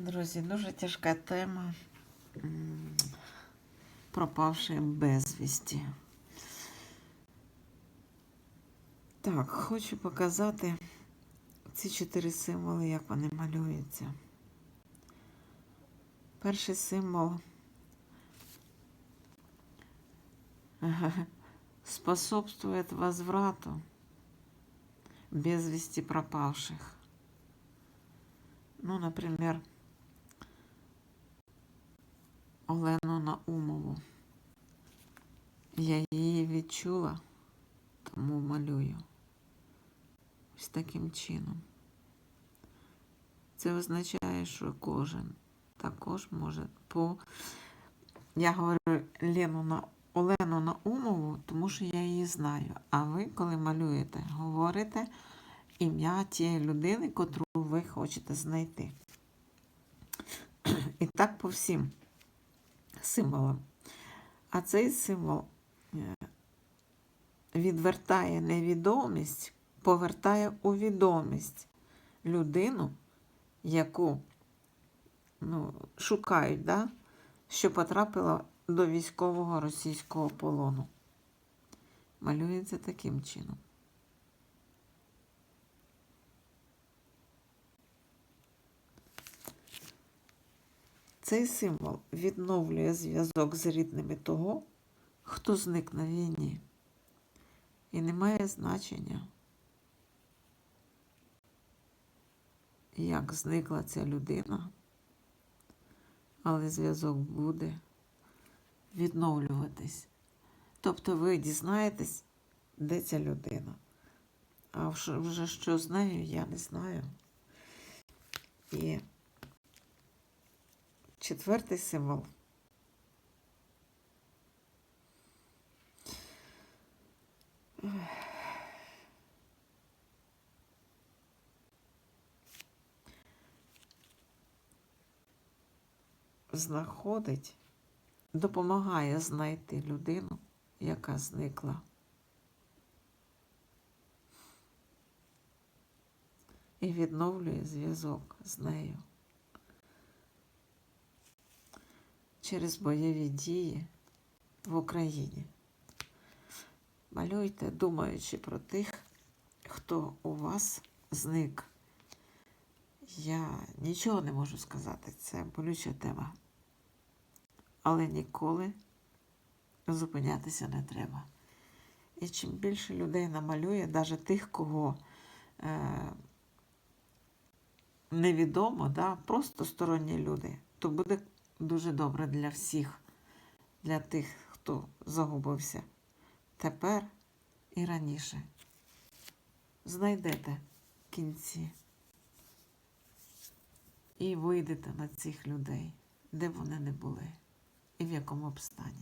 Друзі, дуже тяжка тема. Пропавши безвісті. Так, хочу показати ці чотири символи, як вони малюються. Перший символ способствует возврату без вести пропавших. Ну, например, Олену Наумову. Я її відчула, тому малюю. Ось таким чином. Це означає, що кожен також може по. Я говорю Лену на Олену Наумову, тому що я її знаю. А ви, коли малюєте, говорите ім'я тієї людини, котру ви хочете знайти. І так по всім символам. А цей символ е, відвертає невідомість, повертає у відомість людину, яку ну, шукають, да? що потрапила до військового російського полону. Малюється таким чином. Цей символ відновлює зв'язок з рідними того, хто зник на війні. І не має значення, як зникла ця людина, але зв'язок буде відновлюватись. Тобто ви дізнаєтесь, де ця людина. А вже що з нею, я не знаю. І четвертий символ. Знаходить, допомагає знайти людину, яка зникла. І відновлює зв'язок з нею. Через бойові дії в Україні. Малюйте, думаючи про тих, хто у вас зник. Я нічого не можу сказати, це болюча тема. Але ніколи зупинятися не треба. І чим більше людей намалює, навіть тих, кого е, невідомо, да, просто сторонні люди, то буде дуже добре для всіх, для тих, хто загубився тепер і раніше. Знайдете кінці і вийдете на цих людей, де вони не були і в якому б стані.